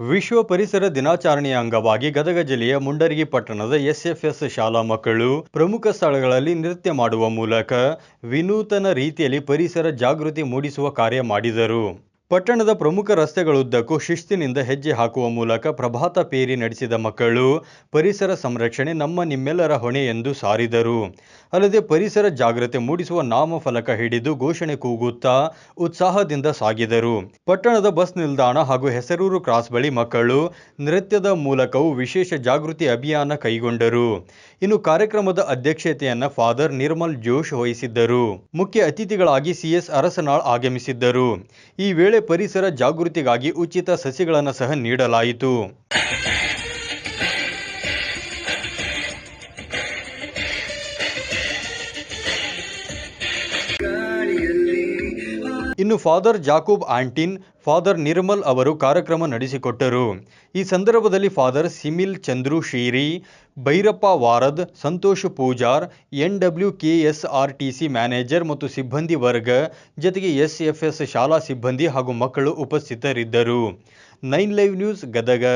ವಿಶ್ವ ಪರಿಸರ ದಿನಾಚರಣೆಯ ಅಂಗವಾಗಿ ಗದಗ ಜಿಲ್ಲೆಯ ಮುಂಡರಗಿ ಪಟ್ಟಣದ ಎಸ್ಎಫ್ಎಸ್ ಶಾಲಾ ಮಕ್ಕಳು ಪ್ರಮುಖ ಸ್ಥಳಗಳಲ್ಲಿ ನೃತ್ಯ ಮಾಡುವ ಮೂಲಕ ವಿನೂತನ ರೀತಿಯಲ್ಲಿ ಪರಿಸರ ಜಾಗೃತಿ ಮೂಡಿಸುವ ಕಾರ್ಯ ಮಾಡಿದರು. ಪಟ್ಟಣದ ಪ್ರಮುಖ ರಸ್ತೆಗಳುದ್ದಕ್ಕೂ ಶಿಸ್ತಿನಿಂದ ಹೆಜ್ಜೆ ಹಾಕುವ ಮೂಲಕ ಪ್ರಭಾತ ಪೇರಿ ನಡೆಸಿದ ಮಕ್ಕಳು ಪರಿಸರ ಸಂರಕ್ಷಣೆ ನಮ್ಮ ನಿಮ್ಮೆಲ್ಲರ ಹೊಣೆ ಎಂದು ಸಾರಿದರು. ಅಲ್ಲದೆ ಪರಿಸರ ಜಾಗೃತಿ ಮೂಡಿಸುವ ನಾಮಫಲಕ ಹಿಡಿದು ಘೋಷಣೆ ಕೂಗುತ್ತಾ ಉತ್ಸಾಹದಿಂದ ಸಾಗಿದರು. ಪಟ್ಟಣದ ಬಸ್ ನಿಲ್ದಾಣ ಹಾಗೂ ಹೆಸರೂರು ಕ್ರಾಸ್ ಬಳಿ ಮಕ್ಕಳು ನೃತ್ಯದ ಮೂಲಕವೂ ವಿಶೇಷ ಜಾಗೃತಿ ಅಭಿಯಾನ ಕೈಗೊಂಡರು. ಇನ್ನು ಕಾರ್ಯಕ್ರಮದ ಅಧ್ಯಕ್ಷತೆಯನ್ನ ಫಾದರ್ ನಿರ್ಮಲ್ ಜೋಶ್ ವಹಿಸಿದ್ದರು. ಮುಖ್ಯ ಅತಿಥಿಗಳಾಗಿ ಸಿಎಸ್ ಅರಸನಾಳ್ ಆಗಮಿಸಿದ್ದರು. ಈ ವೇಳೆ ಪರಿಸರ ಜಾಗೃತಿಗಾಗಿ ಉಚಿತ ಸಸಿಗಳನ್ನು ಸಹ ನೀಡಲಾಯಿತು. ಇನ್ನು father Jacob Antin, father Nirmal ಅವರು ಕಾರ್ಯಕ್ರಮ ನಡೆಸಿಕೊಟ್ಟರು. ಈ ಸಂದರ್ಭದಲ್ಲಿ father ಸಿಮಿಲ್ Chandru ಶೀರಿ Bhairappa Varad, Santosh Pujar, N W K S R T C manager ಮತ್ತು ಸಿಬ್ಬಂದಿ ವರ್ಗ, ಜೊತೆಗೆ ಎಸ್ ಎಫ್ ಎಸ್ ಶಾಲಾ ಸಿಬ್ಬಂದಿ ಹಾಗೂ ಮಕ್ಕಳು ಉಪಸ್ಥಿತರಿದ್ದರು. Nine live news Gadag.